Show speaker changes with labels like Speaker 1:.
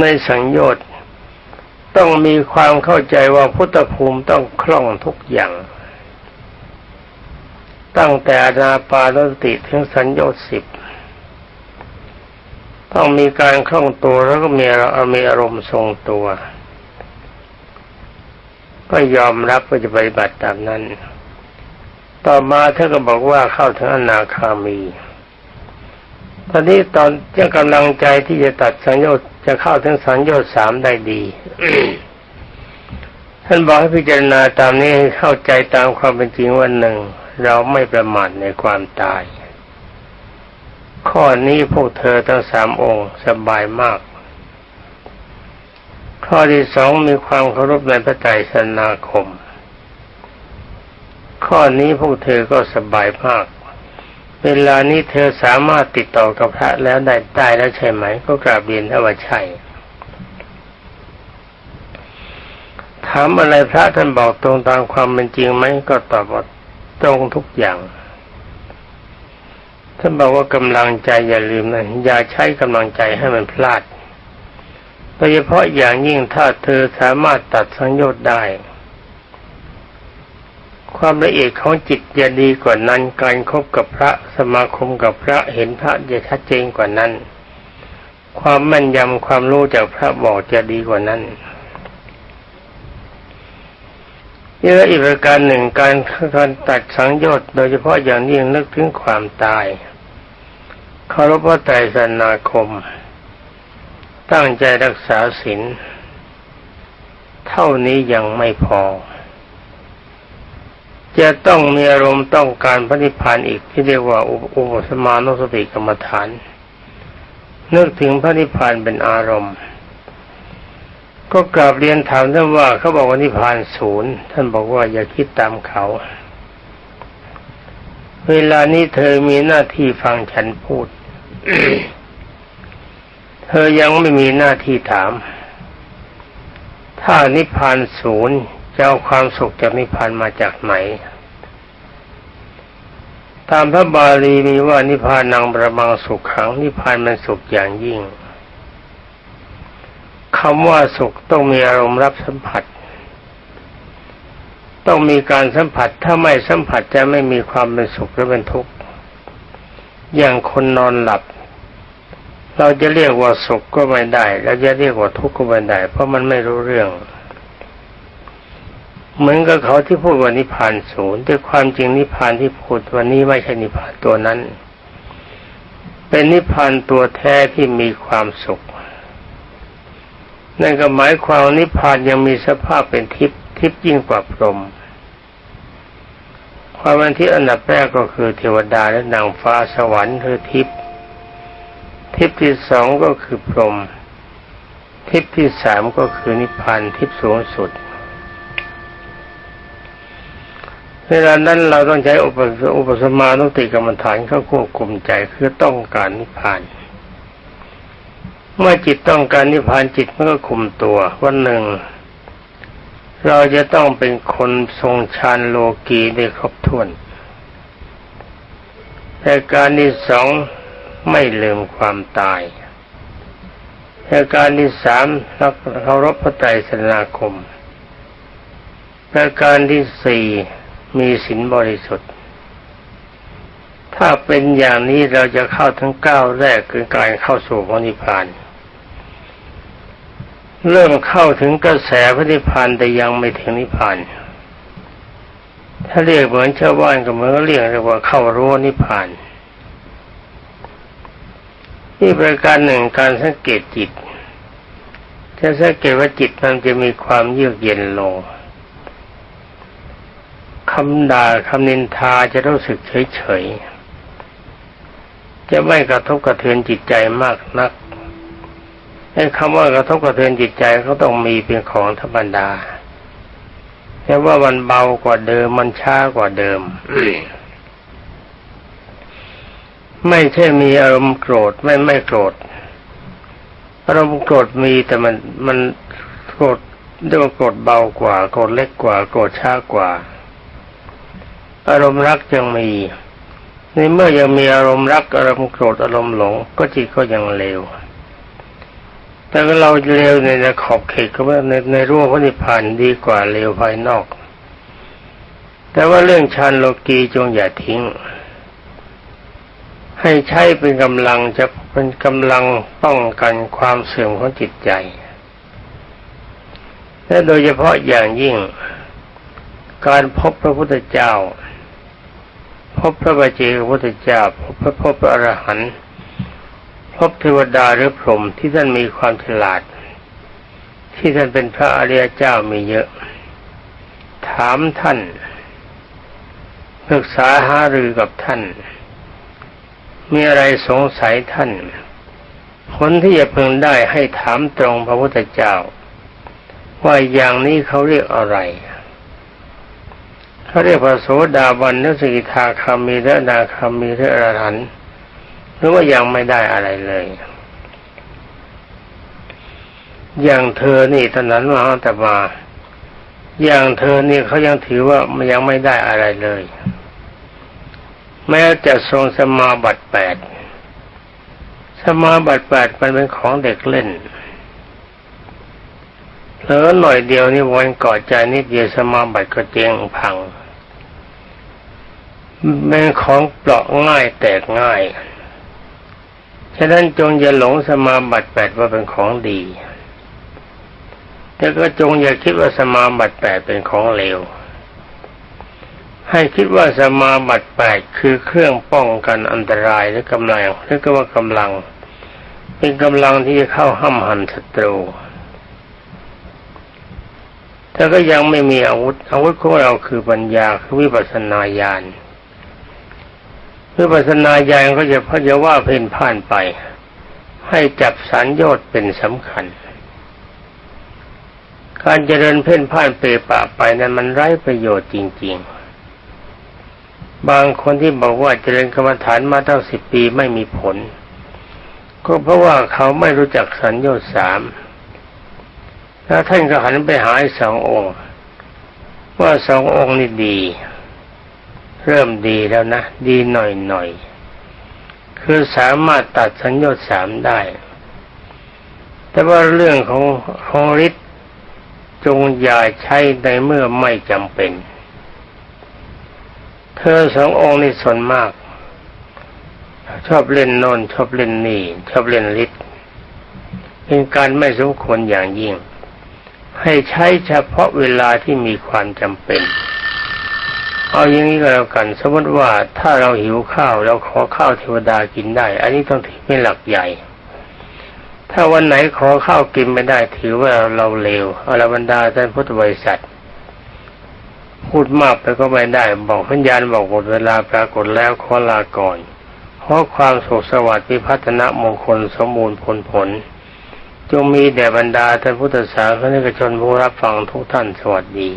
Speaker 1: ในสังโยชน์ต้องมีความเข้าใจว่าพุทธภูมิต้องคล่องทุกอย่าง ตั้งแต่อนาปานสติถึงสัญญชน์สิบต้องมีการคล่องตัวแล้วก็มีมีอารมณ์ทรงตัว ก็ยอมรับว่าจะปฏิบัติตามนั้น ต่อมาท่านก็บอกว่าเข้าถึงอนาคามีตอนนี้ตอนยังกำลังใจที่จะตัดสัญญชน์ จะเข้าถึงสัญญชน์สามได้ดีท่านบอกให้พิจารณาตามนี้ให้เข้าใจตามความเป็นจริงวันหนึ่ง เราไม่ประมาทในความตาย ข้อนี้พวกเธอทั้งสามองค์สบายมาก ข้อที่สองมีความเคารพในพระไตรสนาคม ข้อนี้พวกเธอก็สบายมาก เวลานี้เธอสามารถติดต่อกับพระแล้วได้ได้แล้วใช่ไหม ก็กราบเรียนว่าใช่ถามอะไรพระท่านบอกตรงตามความเป็นจริงไหมก็ตอบว่าตรงทุกอย่างท่านบอกว่ากำลังใจอย่าลืมนะอย่าใช้กำลังใจให้มันพลาดโดยเฉพาะอย่างยิ่งถ้าเธอสามารถตัดสังโยชน์ได้ ความละเอียดของจิตจะดีกว่านั้น การคบกับพระสมาคมกับพระเห็นพระจะชัดเจนกว่านั้น ความแม่นยำความรู้จากพระบอกจะดีกว่านั้นนี่และอีกประการหนึ่งการการตัดสังโยชน์โดยเฉพาะอย่างยิ่งนึกถึงความตายเคารพพระไตรสนาคม ตั้งใจรักษาศีลเท่านี้ยังไม่พอ จะต้องมีอารมณ์ต้องการพระนิพพานอีกที่เรียกว่าอุปสมานุสติกรรมฐาน นึกถึงพระนิพพานเป็นอารมณ์ ก็กราบเรียนถามท่านว่าเขาบอกว่านิพพานศูนย์ท่านบอกว่าอย่าคิดตามเขา เวลานี้เธอมีหน้าที่ฟังฉันพูด เธอยังไม่มีหน้าที่ถาม ถ้านิพพานศูนย์ จะเอาความสุขจากนิพพานมาจากไหน ตามพระบาลีมีว่านิพพานนางประมังสุขขังนิพพานมันสุขอย่างยิ่งคำว่าสุขต้องมีอารมณ์รับสัมผัส ต้องมีการสัมผัสถ้าไม่สัมผัสจะไม่มีความเป็นสุขหรือเป็นทุกข์อย่างคนนอนหลับ เราจะเรียกว่าสุขก็ไม่ได้ เราจะเรียกว่าทุกข์ก็ไม่ได้ เพราะมันไม่รู้เรื่อง เหมือนกับเขาที่พูดว่านิพพานศูนย์แต่ความจริงนิพพานที่พูดวันนี้ไม่ใช่นิพพานตัวนั้น เป็นนิพพานตัวแท้ที่มีความสุขนั่นก็หมายความนิพพานยังมีสภาพเป็นทิพย์ทิพย์ยิ่งกว่าพรหมความเป็นทิพย์อันดับแรกก็คือเทวดาและนางฟ้าสวรรค์คือทิพย์ทิพย์ที่สองก็คือพรหมทิพย์ที่สามก็คือนิพพานทิพย์สูงสุด เวลานั้นเราต้องใช้อุปสมานุติกรรมฐานเข้าควบคุมใจคือต้องการนิพพาน เมื่อจิตต้องการนิพพานจิตมันก็คุมตัววันหนึ่ง เราจะต้องเป็นคนทรงฌานโลกีได้ครบถ้วนแต่การที่สองไม่ลืมความตายแต่การที่สามรักเคารพพระไตรสนาคมและการที่สี่ มีศีลบริสุทธิ์ ถ้าเป็นอย่างนี้เราจะเข้าทั้งเก้าแรกคือการเข้าสู่พระนิพพานเริ่มเข้าถึงกระแสพระนิพพานแต่ยังไม่ถึงนิพพาน ถ้าเรียกเหมือนชาวบ้านก็เหมือนเรียกเรียกว่าเข้ารั้วนิพพานนี่ประการหนึ่งการสังเกตจิตจะสังเกตว่าจิตมันจะมีความเยือกเย็นลงำด่าคำนินทาจะรู้สึกเฉยๆ จะไม่กระทบกระเทือนจิตใจมากนักไอ้คำว่ากระทบกระเทือนจิตใจเขาต้องมีเป็นของธรรมดาแต่ว่ามันเบากว่าเดิมมันช้ากว่าเดิมไม่ใช่มีอารมณ์โกรธไม่ไม่โกรธอารมณ์โกรธมีแต่มันมันโกรธเรียกว่าโกรธเบากว่าโกรธเล็กกว่าโกรธช้ากว่า อารมณ์รักยังมีในเมื่อยังมีอารมณ์รักอารมณ์โกรธอารมณ์หลง ก็จิตก็ยังเลวแต่เราเร็วในขอบเขตก็ว่าในในรั้วพระนิพพานดีกว่าเร็วภายนอก แต่ว่าเรื่องฌานโลกีจงอย่าทิ้ง ให้ใช้เป็นกำลังจะเป็นกำลังป้องกันความเสื่อมของจิตใจ และโดยเฉพาะอย่างยิ่งการพบพระพุทธเจ้า พบพระบาเจกพระพุทธเจ้าพบพระพบพระอรหันต์พบเทวดาหรือพรหมที่ท่านมีความฉลาด ที่ท่านเป็นพระอริยเจ้ามีเยอะ ถามท่านปรึกษาหารือกับท่าน มีอะไรสงสัยท่านผลที่จะพึงได้ให้ถามตรงพระพุทธเจ้า ว่าอย่างนี้เขาเรียกอะไร เขาเรียกพระโสดาบันนสกิทาคามีและนาคามีและอรหันต์หรือว่ายังไม่ได้อะไรเลย อย่างเธอนี่ตอนนั้นมาแต่มาอย่างเธอนี่เขายังถือว่ามันยังไม่ได้อะไรเลย แม้จะทรงสมาบัติแปดสมาบัติแปดมันเป็นของเด็กเล่นเผลอหน่อยเดียวนี่วันก่อใจนิดเดียวสมาบัติก็เจ๊งพัง เป็นของเปราะง่ายแตกง่าย ฉะนั้นจงอย่าหลงสมาบัติแปดว่าเป็นของดีแต่ก็จงอย่าคิดว่าสมาบัติแปดเป็นของเลว ให้คิดว่าสมาบัติแปดคือเครื่องป้องกันอันตรายและกำลังหรือก็ว่ากำลัง เป็นกำลังที่จะเข้าห้ำหันศัตรูแต่ก็ยังไม่มีอาวุธ อาวุธของเราคือปัญญาคือวิปัสสนาญาณ วิปัสสนาญาณก็จะพจะว่าเพ่นพ่านไป ให้จับสัญญอดเป็นสำคัญ การเจริญเพ่นพ่านเปรปะไปนั้นมันไร้ประโยชน์จริง ๆ บางคนที่บอกว่าเจริญกรรมฐานมาตั้งสิบปีไม่มีผล ก็เพราะว่าเขาไม่รู้จักสัญญาสามแล้วท่านก็หันไปหาสององค์ ว่าสององค์นี่ดี เริ่มดีแล้วนะ ดีหน่อยหน่อยคือสามารถตัดสัญญาสามได้ แต่ว่าเรื่องของของฤทธิ์จงอย่าใช้ในเมื่อไม่จำเป็น เธอสององค์นี่สนมาก ชอบเล่นโนนชอบเล่นนี่ชอบเล่นฤทธิ์เป็นการไม่สมควรอย่างยิ่ง ให้ใช้เฉพาะเวลาที่มีความจำเป็น เอาอย่างนี้ก็แล้วกัน สมมติว่าถ้าเราหิวข้าวเราขอข้าวเทวดากินได้ อันนี้ต้องถือเป็นหลักใหญ่ ถ้าวันไหนขอข้าวกินไม่ได้ถือว่าเราเลวอรบรรดาท่านพุทธบริษัท พูดมากไปก็ไม่ได้ บอกพัญญาณบอกหมดเวลาปรากฏแล้วขอลาก่อนขอความสุขสวัสดิ์พิพัฒนมงคลสมบูรณ์ผลผล จงมีแด่บรรดาท่านพุทธศาสนิกชนผู้รับฟังทุกท่านสวัสดี